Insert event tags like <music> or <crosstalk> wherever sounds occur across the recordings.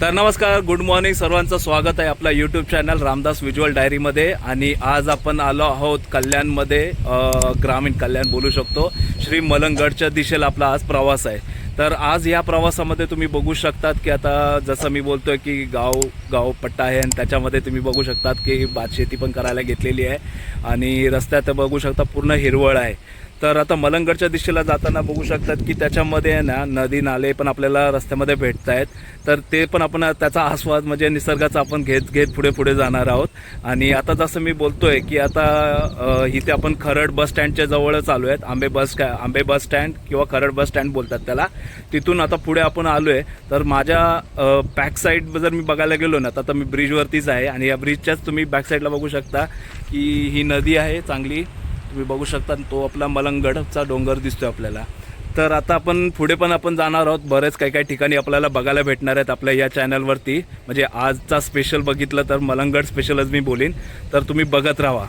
तर नमस्कार good morning सर्वांचं स्वागत आहे आपल्या यूट्यूब चॅनल रामदास विज्युअल डायरीमध्ये आणि आज आपण आलो आहोत कल्याणमध्ये ग्रामीण कल्याण बोलू शकतो. श्री मलंगडच्या दिशेला आपला आज प्रवास आहे. तर आज या प्रवासामध्ये तुम्ही बघू शकतात की आता जसं मी बोलतोय की गाव गाव पट्टा आहे आणि त्याच्यामध्ये तुम्ही बघू शकतात की भात शेती पण करायला घेतलेली आहे. आणि रस्त्यात बघू शकता पूर्ण हिरवळ आहे. तर आता मलंगडच्या दिशेला जाताना बघू शकतात की त्याच्यामध्ये आहे ना नदी नाले पण आपल्याला रस्त्यामध्ये भेटत आहेत. तर ते पण आपण त्याचा आस्वाद म्हणजे निसर्गाचा आपण घेत घेत पुढे पुढे जाणार आहोत. आणि आता जसं मी बोलतोय की आता इथे आपण खरड बस स्टँडच्या जवळच आलो आहेत. आंबे बस आंबे बस स्टँड किंवा खरड बस स्टँड बोलतात त्याला. तिथून आता पुढे आपण आलो आहे तर माझ्या बॅक साईड जर मी बघायला गेलो ना तर आता मी ब्रिजवरतीच आहे. आणि या ब्रिजच्याच तुम्ही बॅक साईडला बघू शकता की ही नदी आहे चांगली. तुम्ही बघू शकता तो आपला मलंगडचा डोंगर दिसतोय आपल्याला. तर आता आपण पुढे पण आपण जाणार आहोत. बरेच काही काही ठिकाणी आपल्याला बघायला भेटणार आहेत आपल्या या चॅनलवरती म्हणजे आजचा स्पेशल बघितलं तर मलंगड स्पेशलच मी बोलीन. तर तुम्ही बघत राहा.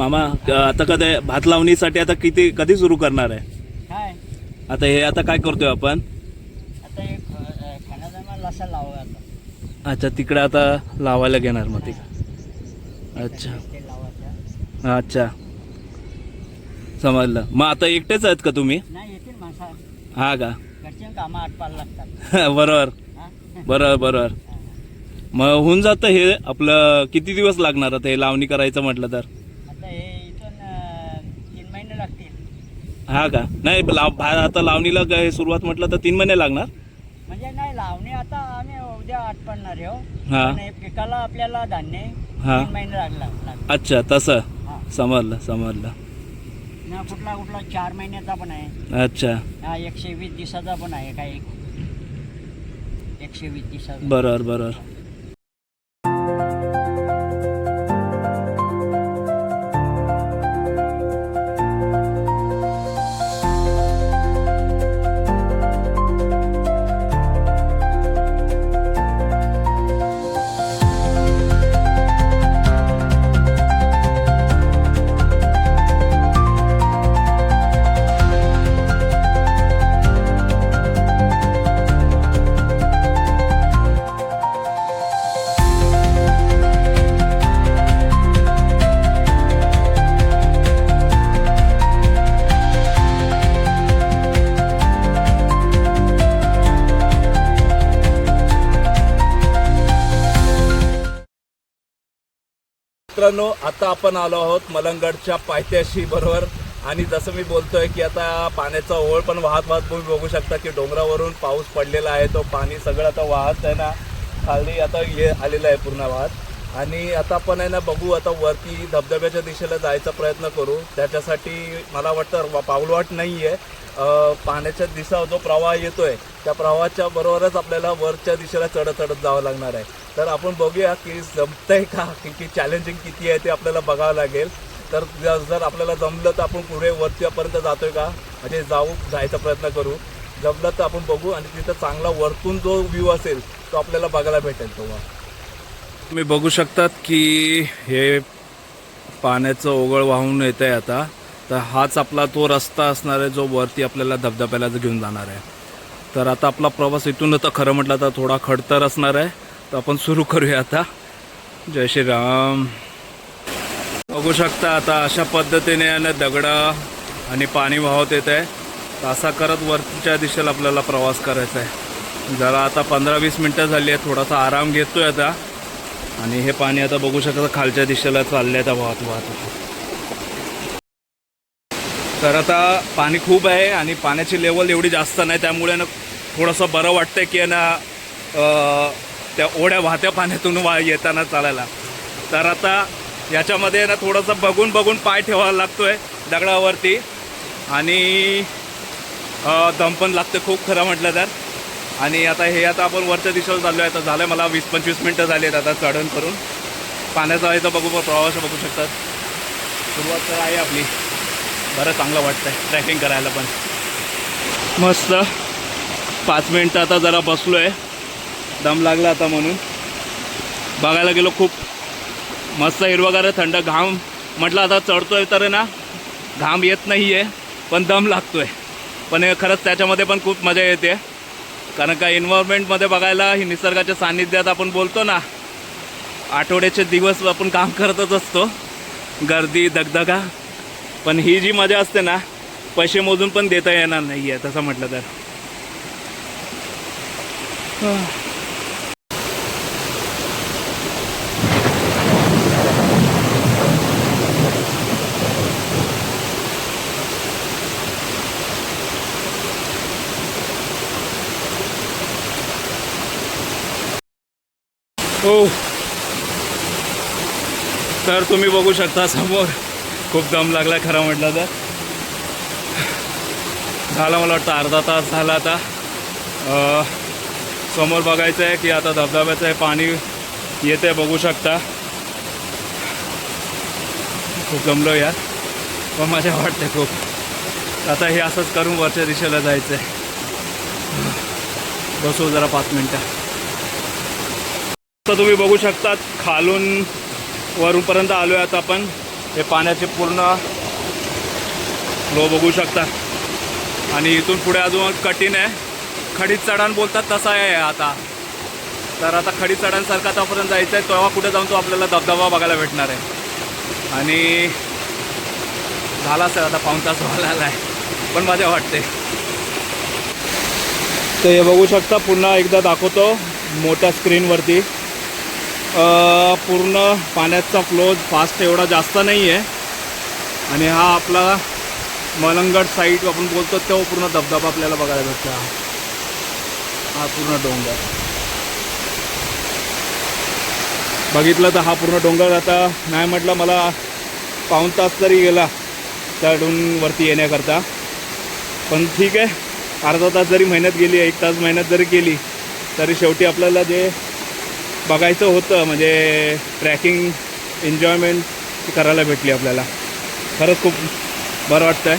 मामा आता कधी भात लावणीसाठी आता किती कधी सुरू करणार आहे? काय? आता हे आता काय करतोय आपण? आता एक खाण्याचा लसा लावा आता. अच्छा तिकडे आता लावायला घेणार मग ते. अच्छा. ते लावायचं. अच्छा. समजलं. मग आता एकटेच आहेत का तुम्ही? नाही येतील माणसा हा का? घरचे कामं आटपायला लागतात. <laughs> बरोबर. हा? बरोबर बरोबर. मग होऊन जातं हे आपलं किती दिवस लागणार आता हे लावणी करायचं म्हटलं तर आता हे इथून अं, तीन महिने लागतील हा का? नाही लाव भा- आता लावणीला काय सुरुवात म्हटलं तर तीन महिने लागणार? म्हणजे नाही लावणी आता आम्ही उद्या आटपणार आहे हो. हा. पण हे पिकाला आपल्याला धान्य हा. तीन महिने लागला. अच्छा तसं? हा. समजलं समजलं. ना कुठला कुठला चार महिन्याचा पण आहे. अच्छा. हा एकशे वीस दिवसाचा पण आहे काही. एकशे वीस दिवसाचा. बरोबर बरोबर. मित्रांनो आता आपण आलो आहोत मलंगडच्या पायथ्याशी बरोबर? आणि जसं मी बोलतोय की आता पाण्याचा ओळ पण वाहत वाहत तुम्ही बघू शकता की डोंगरावरून पाऊस पडलेला आहे. तो पाणी सगळं आता वाहत आहे ना. खाली आता हे आलेलं आहे पूर्ण वाहत. आणि आता आपण आहे ना बघू आता वरती धबधब्याच्या दिशेला जायचा प्रयत्न करू. त्याच्यासाठी मला वाटतं वा- पाऊलवाट नाही आहे पाण्याच्या दिशा जो प्रवाह येतोय त्या प्रवाहाच्या बरोबरच आपल्याला वरच्या दिशेला चढत चढत जावं लागणार आहे. तर आपण बघूया की जमतंय का की की चॅलेंजिंग किती आहे ते आपल्याला बघावं लागेल. तर जर आपल्याला जमलं तर आपण पुढे वरतीपर्यंत जातोय का? म्हणजे जाऊ जायचा प्रयत्न करू. जमलं तर आपण बघू आणि तिथं चांगला वरतून जो व्ह्यू असेल तो आपल्याला बघायला भेटेल तेव्हा. तुम्ही बघू शकतात की हे पाण्याचं ओघळ वाहून येत आहे आता. तर हाच आपला तो रस्ता असणार आहे जो वरती आपल्याला धबधब्याला घेऊन जाणार आहे. तर आता आपला प्रवास इथून तर खरं म्हटलं तर थोडा खडतर असणार आहे. तर आपण सुरू करूया आता. जय श्रीराम. बघू शकता आता अशा पद्धतीने यानं दगडं आणि पाणी वाहत येत आहे. तर असा करत वरच्या दिशेला आपल्याला प्रवास करायचा आहे. जरा आता पंधरा वीस मिनटं झाली आहे थोडासा आराम घेतोय आता. आणि हे पाणी आता बघू शकता खालच्या दिशेला चालले आता वाहत वाहत. तर आता पाणी खूप आहे आणि पाण्याची लेवल एवढी जास्त नाही त्यामुळे ना थोडंसं बरं वाटतंय की ना त्या ओढ्या वाहत्या पाण्यातून वा येताना चालायला. तर आता याच्यामध्ये ना थोडंसं बघून बघून पाय ठेवायला लागतोय दगडावरती. आणि दम पण लागतं खूप खरं म्हटलं तर. आणि आता हे आता आपण वरच्या दिशेवर चाललो आहे तर झालं मला वीस पंचवीस मिनटं झाली आहेत आता चढण करून. पाण्याचा आहे तर बघू प्रवास बघू शकतात. सुरुवात तर आहे आपली. बरं चांगलं वाटतं आहे ट्रॅकिंग करायला पण. मस्त. पाच मिनटं आता जरा बसलो आहे दम लागला आता म्हणून. बघायला गेलो खूप. मस्त हिरवगार थंड घाम. म्हटलं आता चढतो आहे तर ना घाम येत नाही आहे पण दम लागतो आहे पण हे खरंच त्याच्यामध्ये पण खूप मजा येते. कारण का एन्व्हायरमेंटमध्ये बघायला ही निसर्गाच्या सान्निध्यात आपण बोलतो ना आठवड्याचे दिवस आपण काम करतच असतो. गर्दी दगदगा. पण ही जी मजा असते ना पैसे मोजून पण देता येणार नाही आहे तसं म्हटलं तर. हो. तर तुम्ही बघू शकता समोर. खूप दम लागला खरं म्हटलं तर. झाला मला वाटतं अर्धा तास झाला आता. समोर बघायचं आहे की आता धबधब्याचं आहे पाणी येते बघू शकता. खूप जमलो यार. पण मजा वाटते खूप. आता हे असंच करून वरच्या दिशेला जायचं आहे बसू जरा पाच मिनटं. तर तुम्ही बघू शकता खालून वरूनपर्यंत आलो आहे आता आपण. हे पाण्याचे पूर्ण फ्लो बघू शकता. आणि इथून पुढे अजून कठीण आहे. खडीत चढण बोलतात तसा आहे आता. तर आता खडी चढणसारखा आतापर्यंत जायचं आहे तेव्हा कुठे जाऊन तो आपल्याला धबधबा बघायला भेटणार आहे. आणि झाला सर आता पाऊण तास व्हायला आहे पण मजा वाटते. तर हे बघू शकता पुन्हा एकदा दाखवतो मोठ्या स्क्रीनवरती पूर्ण पाण्याचा फ्लो फास्ट एवढा जास्त नाही आहे आणि हा आपला मलंगड साईड आपण बोलतो तो पूर्ण धबधबा आपल्याला बघायला भेटतो. हा. पूर्ण डोंगर. बघितलं तर हा पूर्ण डोंगर आता नाही म्हटलं मला पाऊण तास तरी गेला चढून वरती येण्याकरता. पण ठीक आहे अर्धा तास जरी मेहनत गेली एक तास मेहनत जरी केली तरी शेवटी आपल्याला जे बघायचं होतं म्हणजे ट्रॅकिंग एन्जॉयमेंट करायला भेटली आपल्याला. खरंच खूप बरं वाटतं आहे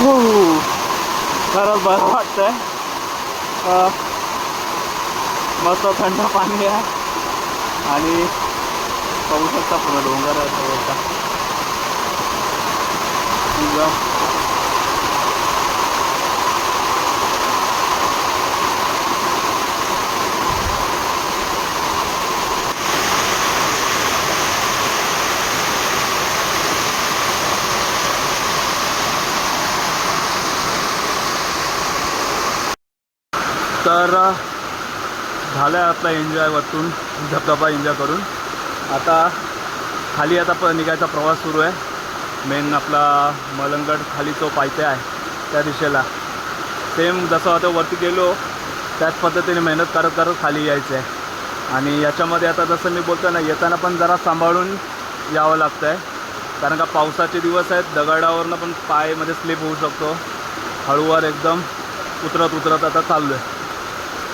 हो, हो, हो. खरंच बरं वाटतं आहे मस्त थंड पाणी आहे. आणि पाहू शकता पूर्ण डोंगर आहे तर झालं आहे आपला एन्जॉय वरतून धबधबा एन्जॉय करून. आता खाली आता प निघायचा प्रवास सुरू आहे. मेन आपला मलंगड खाली जो पायते आहे त्या दिशेला. सेम जसं आता वरती गेलो त्याच पद्धतीने मेहनत करत करत खाली यायचं आहे आणि याच्यामध्ये आता जसं मी बोलतो ना येताना पण जरा सांभाळून यावं लागतं आहे कारण का पावसाचे दिवस आहेत दगडावरनं पण पायमध्ये स्लिप होऊ शकतो. हळूवार एकदम उतरत उतरत आता चाललो आहे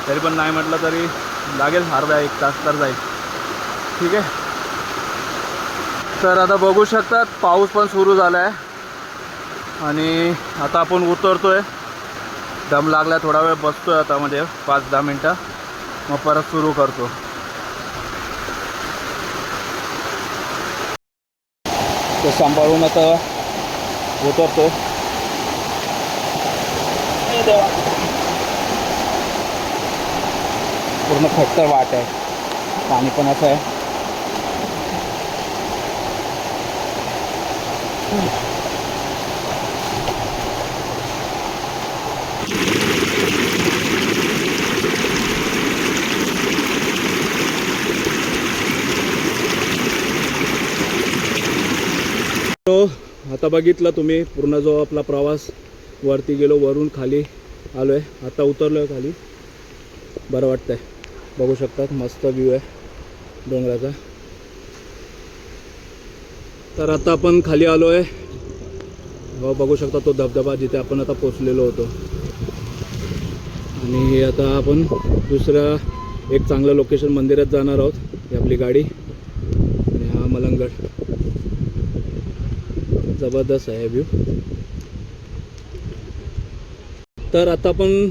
तरी पण नाही म्हटलं तरी लागेल अर्धा एक तास तर जाईल. ठीक आहे? तर आता बघू शकतात पाऊस पण सुरू झाला आहे आणि आता आपण उतरतो आहे दम लागला थोडा वेळ बसतो आहे आता म्हणजे पाच दहा मिनटं. मग परत सुरू करतो. ते सांभाळून आता उतरतो पूर्ण खट्टर वाट आहे. पाणी पण असं आहे. आता बघितलं तुम्ही पूर्ण जो आपला प्रवास वरती गेलो वरून खाली आलो आहे आता उतरलो आहे खाली. बरं वाटतंय. बघू शकतात मस्त व्ह्यू आहे डोंगराचा. तर आता आपण खाली आलो आहे. हो, बघू शकता तो धबधबा जिथे आपण आता पोचलेलो होतो. आणि आता आपण दुसऱ्या एक चांगलं लोकेशन मंदिरात जाणार आहोत ही आपली गाडी. आणि हा मलंगड. जबरदस्त आहे व्ह्यू तर आता आपण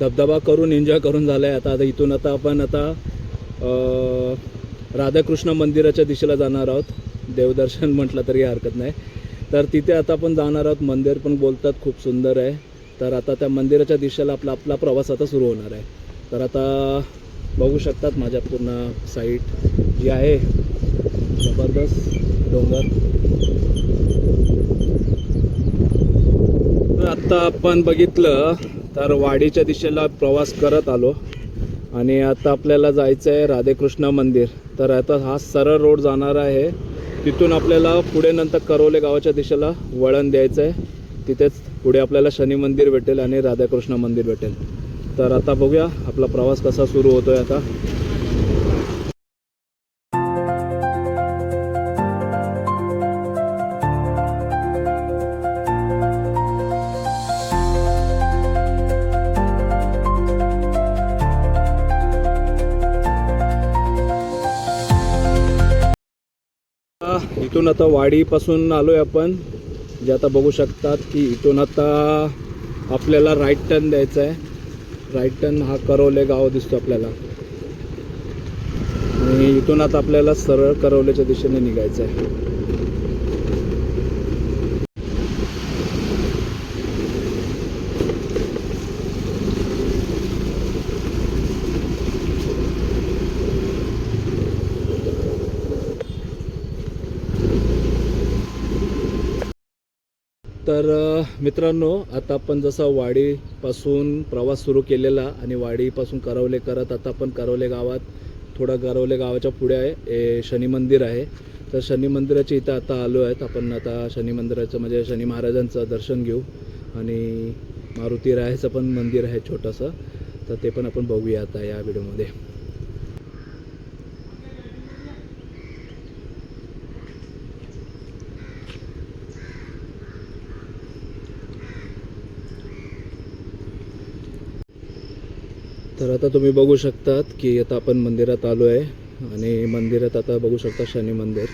धबधबा करून एन्जॉय करून झाला आहे आता आता इथून आता आपण आता राधाकृष्ण मंदिराच्या दिशेला जाणार आहोत. देवदर्शन <laughs> म्हटलं तरी हरकत नाही. तर तिथे आता आपण जाणार आहोत. मंदिर पण बोलतात खूप सुंदर आहे. तर आता त्या मंदिराच्या दिशेला आपला आपला प्रवास आता सुरू होणार आहे. तर आता बघू शकतात माझ्या पूर्ण साईट जी आहे. जबरदस्त डोंगर. तर आत्ता आपण बघितलं तर वाडीच्या दिशेला प्रवास करत आलो. आणि आता आपल्याला जायचं आहे राधेकृष्ण मंदिर. तर आता हा सरळ रोड जाणार आहे. तिथून आपल्याला पुढे नंतर करवले गावाच्या दिशेला वळण द्यायचं आहे तिथेच पुढे आपल्याला शनी मंदिर भेटेल आणि राधाकृष्ण मंदिर भेटेल. तर आता बघूया आपला प्रवास कसा सुरू होतो आहे आता. इथून आता वाडीपासून आलो आहे आपण जे आता बघू शकतात की इथून आता आपल्याला राईट टर्न द्यायचा आहे. राईट टर्न हा करवले गाव दिसतो आपल्याला. आणि इथून आता आपल्याला सरळ करवल्याच्या दिशेने निघायचं आहे. तर मित्रांनो आता आपण जसं वाडीपासून प्रवास सुरू केलेला आणि वाडीपासून करवले करत आता आपण करवले गावात थोडं करवले गावाच्या पुढे आहे ए शनी मंदिर आहे. तर शनी मंदिराच्या इथं आता आलो आहेत. आपण आता शनी मंदिराचं म्हणजे शनी महाराजांचं दर्शन घेऊ आणि मारुती रायाचं पण मंदिर आहे छोटंसं. तर ते पण आपण बघूया आता या व्हिडिओमध्ये. तर आता तुम्ही बघू शकतात की आता आपण मंदिरात आलो आहे आणि मंदिरात आता बघू शकता शनी मंदिर.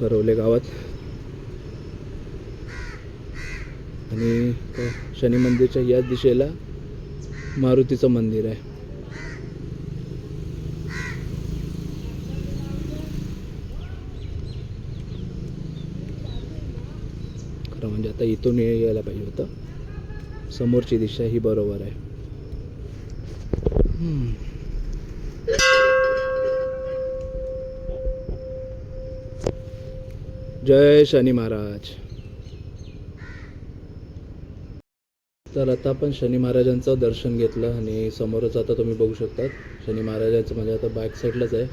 करवले गावात. आणि शनी मंदिरच्या याच दिशेला मारुतीचं मंदिर आहे. खरं म्हणजे आता इथून ये- यायला पाहिजे होतं. समोरची दिशा ही बरोबर आहे. जय शनी महाराज. तर आता आपण शनी महाराजांचं दर्शन घेतलं आणि समोरच आता तुम्ही बघू शकतात. शनी महाराजांचं म्हणजे आता बॅक साईडलाच आहे.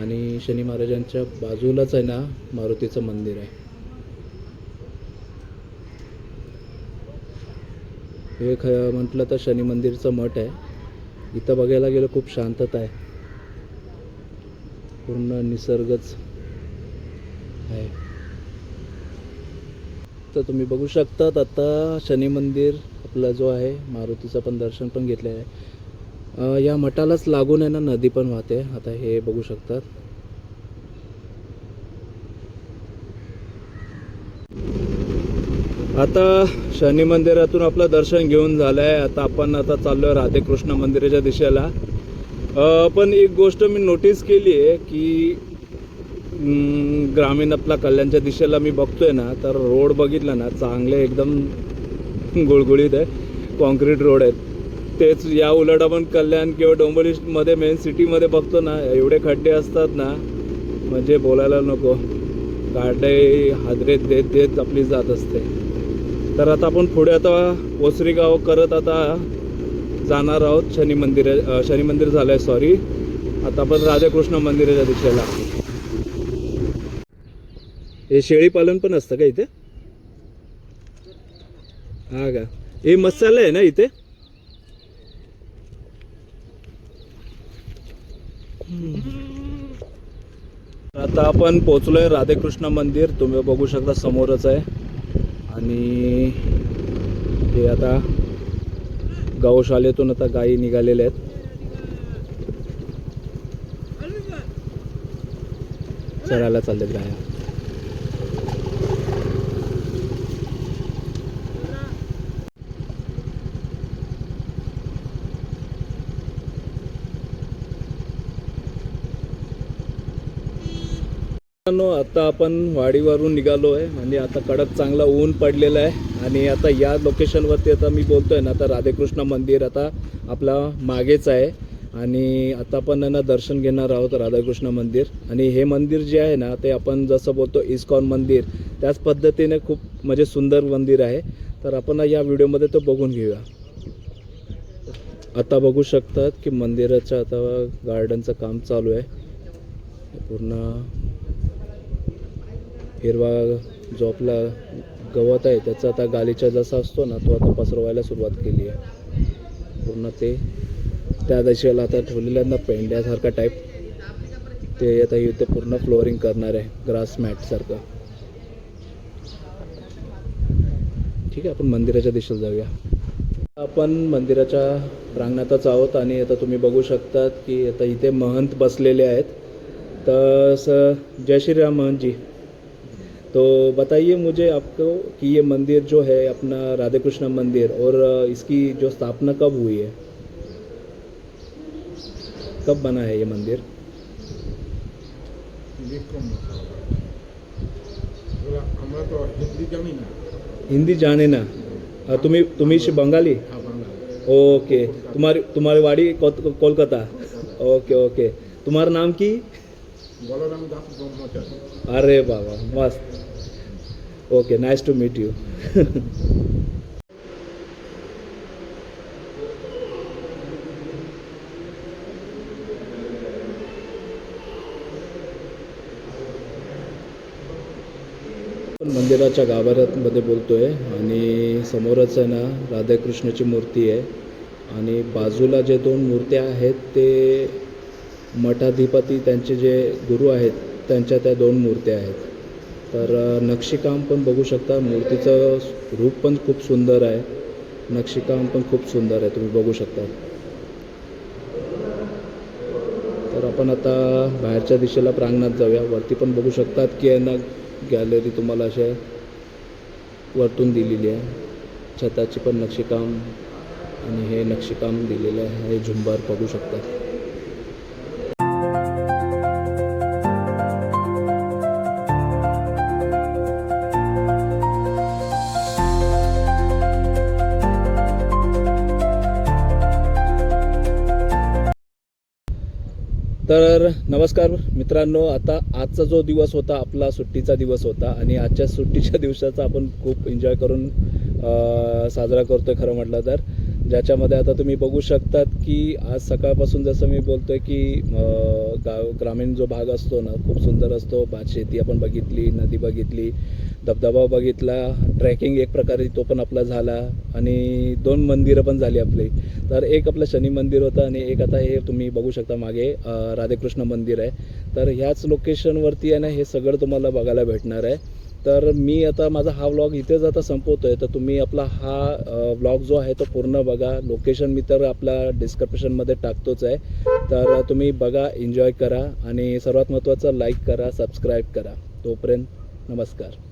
आणि शनी महाराजांच्या बाजूलाच आहे ना मारुतीचं मंदिर आहे. हे ख म्हटलं तर शनी मंदिरचं मठ आहे. इथं बघायला गेलं खूप शांतता आहे. पूर्ण निसर्गच आहे. तर तुम्ही बघू शकतात आता शनी मंदिर आपलं जो आहे मारुतीचं पण दर्शन पण घेतलेलं आहे. या मठालाच लागून आहे ना नदी पण वाहते. आता हे बघू शकतात. आता शनी मंदिरातून आपलं दर्शन घेऊन झालं आहे आता आपण आता चाललो आहे राधेकृष्ण मंदिराच्या दिशेला. पण एक गोष्ट मी नोटीस केली आहे की ग्रामीण आपला कल्याणच्या दिशेला मी बघतोय ना तर रोड बघितला ना चांगले एकदम गुळगुळीत आहे. कॉन्क्रीट रोड आहेत. तेच या उलट आपण कल्याण किंवा डोंबिवलीमध्ये मेन सिटीमध्ये बघतो ना एवढे खड्डे असतात ना म्हणजे बोलायला नको. गाडे हादरेत देत देत आपली जात असते. तर आता आपण पुढे आता ओसरीगाव करत आता जाणार आहोत. शनी मंदिर शनी मंदिर झालं आहे सॉरी आता आपण राधाकृष्ण मंदिराच्या दिशेला. हे शेळी पालन पण असतं का इथे? हा का? हे मसाला आहे ना इथे? आता आपण पोचलोय राधेकृष्ण मंदिर. तुम्ही बघू शकता समोरच आहे. आणि हे आता गौशालेतून आता गायी निघालेल्या आहेत. चरायला चाललेत गाया. आता आपण वाडीवरून निघालो आहे आणि आता कडक चांगला ऊन पडलेला आहे. आणि आता या लोकेशनवरती आता मी बोलतोय ना आता राधेकृष्ण मंदिर आता आपला मागेच आहे. आणि आता आपण ना दर्शन घेणार आहोत राधाकृष्ण मंदिर. आणि हे मंदिर जे आहे ना ते आपण जसं बोलतो इस्कॉन मंदिर त्याच पद्धतीने खूप म्हणजे सुंदर मंदिर आहे. तर आपण या व्हिडिओमध्ये तो बघून घेऊया. आता बघू शकतात की मंदिराचं आता गार्डनचं काम चालू आहे. पूर्ण हिरवा जो आपला गवत आहे त्याचा आता गालीचा जसा असतो ना तो आता पसरवायला सुरुवात केली आहे. पूर्ण ते त्या दिशेला आता ठेवलेलं आहे ना पेंड्यासारखा टाईप ते आता इथे पूर्ण फ्लोअरिंग करणार आहे ग्रास मॅटसारखं ठीक आहे आपण मंदिराच्या दिशेला जाऊया. आपण मंदिराच्या प्रांगणातच आहोत आणि आता तुम्ही बघू शकतात की आता इथे महंत बसलेले आहेत. तर जय श्री राम तो बताइए मुझे आपको कि ये मंदिर जो है, अपना राधे कृष्णा मंदिर और इसकी जो स्थापना कब हुई है? कब बना है ये मंदिर? तो हिंदी हिंदी जाने ना। तुम्ही तुम्ही बंगाली? ओके, तुम्हारी तुम्हारी वाडी कोलकाता। Okay okay. तुम्हारा नाम की? अरे बाबा मस्त. Okay nice to meet you मंदिराच्या गाभाऱ्यामध्ये बोलतोय आणि समोरच आहे ना राधाकृष्णाची मूर्ती आहे. आणि बाजूला जे दोन मूर्त्या आहेत ते मठाधिपती त्यांचे जे गुरु आहेत त्यांच्या त्या दोन मूर्त्या आहेत. तर नक्षीकाम पण बघू शकता. मूर्तीचं रूप पण खूप सुंदर आहे. नक्षीकाम पण खूप सुंदर आहे. तुम्ही बघू शकता. तर आपण आता बाहेरच्या दिशेला प्रांगणात जाऊया. वरती पण बघू शकतात की आहे ना गॅलरी तुम्हाला अशा वरतून दिलेली आहे. छताची पण नक्षीकाम आणि हे नक्षीकाम दिलेलं आहे. हे झुंबार बघू शकतात तर नमस्कार मित्रांनो आता आजचा जो दिवस होता आपला सुट्टीचा दिवस होता आणि आजच्या सुट्टीच्या दिवसाचा आपण खूप एन्जॉय करून साजरा साजरा करतोय खरं म्हटलं तर. ज्याच्यामध्ये आता तुम्ही बघू शकतात की आज सकाळपासून जसं मी बोलतोय की गाव ग्रामीण जो भाग असतो ना खूप सुंदर असतो. भात शेती आपण बघितली नदी बघितली. धबधबा बघितला ट्रॅकिंग एक प्रकारे तो पण आपला झाला आणि दोन मंदिरं पण झाली आपली. तर एक आपलं शनी मंदिर होतं आणि एक आता हे तुम्ही बघू शकता मागे राधेकृष्ण मंदिर आहे. तर ह्याच लोकेशनवरती आहे ना हे सगळं तुम्हाला बघायला भेटणार आहे. तर मी आता माझा हा व्लॉग इथेच आता संपवतो आहे तर तुम्ही आपला हा व्लॉग जो आहे तो पूर्ण बघा. लोकेशन मी तर आपला डिस्क्रिप्शनमध्ये टाकतोच आहे. तर तुम्ही बघा एन्जॉय करा आणि सर्वात महत्त्वाचं लाईक करा सबस्क्राईब करा. तोपर्यंत नमस्कार.